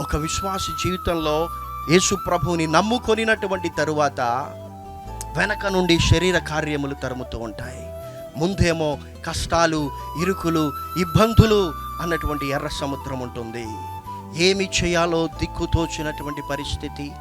ఒక విశ్వాస జీవితంలో యేసు ప్రభువుని నమ్ముకొనినటువంటి తరువాత వెనక నుండి శరీర కార్యములు తరుముతూ ఉంటాయి. ముందేమో కష్టాలు ఇరుకులు ఇబ్బందులు అన్నటువంటి ఎర్ర సముద్రం ఉంటుంది. ఏమి చేయాలో దిక్కుతోచినటువంటి పరిస్థితి.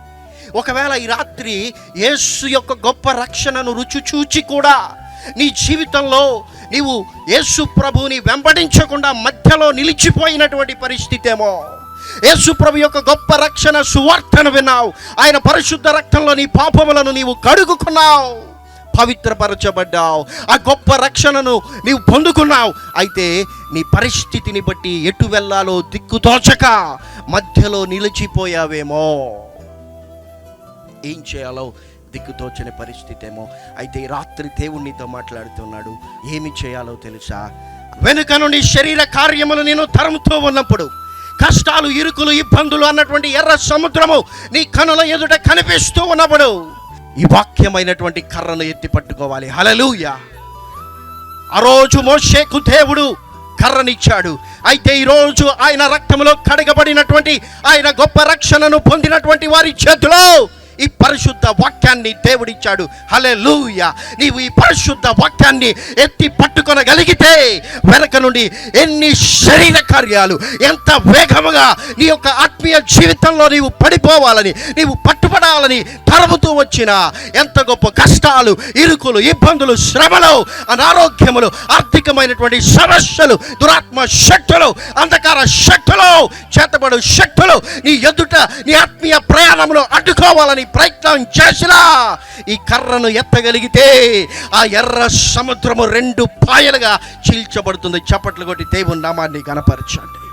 ఒకవేళ ఈ రాత్రి యేసు యొక్క గొప్ప రక్షణను రుచి చూచి కూడా నీ జీవితంలో నీవు యేసు ప్రభువుని వెంబడించకుండా మధ్యలో నిలిచిపోయినటువంటి పరిస్థితి ఏమో యేసుప్రభు యొక్క గొప్ప రక్షణ సువార్తను విన్నావు. ఆయన పరిశుద్ధ రక్తంలో నీ పాపములను నీవు కడుగుకున్నావు. పవిత్రపరచబడ్డావు. ఆ గొప్ప రక్షణను నీవు పొందుకున్నావు. అయితే నీ పరిస్థితిని బట్టి ఎటు వెళ్ళాలో దిక్కుతోచక మధ్యలో నిలిచిపోయావేమో. ఏం చేయాలో దిక్కుతోచని పరిస్థితి ఏమో అయితే ఈ రాత్రి దేవుణ్ణితో మాట్లాడుతున్నాడు. ఏమి చేయాలో తెలుసా? వెనుక నుండి శరీర కార్యములు నేను తరుముతూ ఉన్నప్పుడు కష్టాలు ఇరుకులు ఇబ్బందులు అన్నటువంటి ఎర్ర సముద్రము నీ కనుల ఎదుట కనిపిస్తూ ఉన్నప్పుడు ఈ వాక్యమైనటువంటి కర్రను ఎత్తి పట్టుకోవాలి. హలలుయ ఆ రోజు మోషేకు దేవుడు కర్రనిచ్చాడు. అయితే ఈరోజు ఆయన రక్తములో కడగబడినటువంటి ఆయన గొప్ప రక్షణను పొందినటువంటి వారి చేతిలో పరిశుద్ధ వాక్యాన్ని దేవుడిచ్చాడు. హలే నీవు ఈ పరిశుద్ధ వాక్యాన్ని ఎత్తి పట్టుకొనగలిగితే వెనక నుండి ఎన్ని శరీర కార్యాలు ఎంత వేగముగా నీ యొక్క ఆత్మీయ జీవితంలో నీవు పడిపోవాలని నీవు పట్టుబడాలని తరుముతూ వచ్చిన ఎంత గొప్ప కష్టాలు ఇరుకులు ఇబ్బందులు శ్రమలు అనారోగ్యములు ఆర్థికమైనటువంటి సమస్యలు దురాత్మ శక్తులు అంధకార శక్తులు చేతబడు శక్తులు నీ ఎదుట నీ ఆత్మీయ ప్రయాణంలో అడ్డుకోవాలని ప్రయత్నం ప్రయత్నం చేసినా ఈ కర్రను ఎత్తగలిగితే ఆ ఎర్ర సముద్రము రెండు పాయలుగా చీల్చబడుతుంది. చప్పట్లు కొట్టి దేవుని నామాన్ని కనపరచండి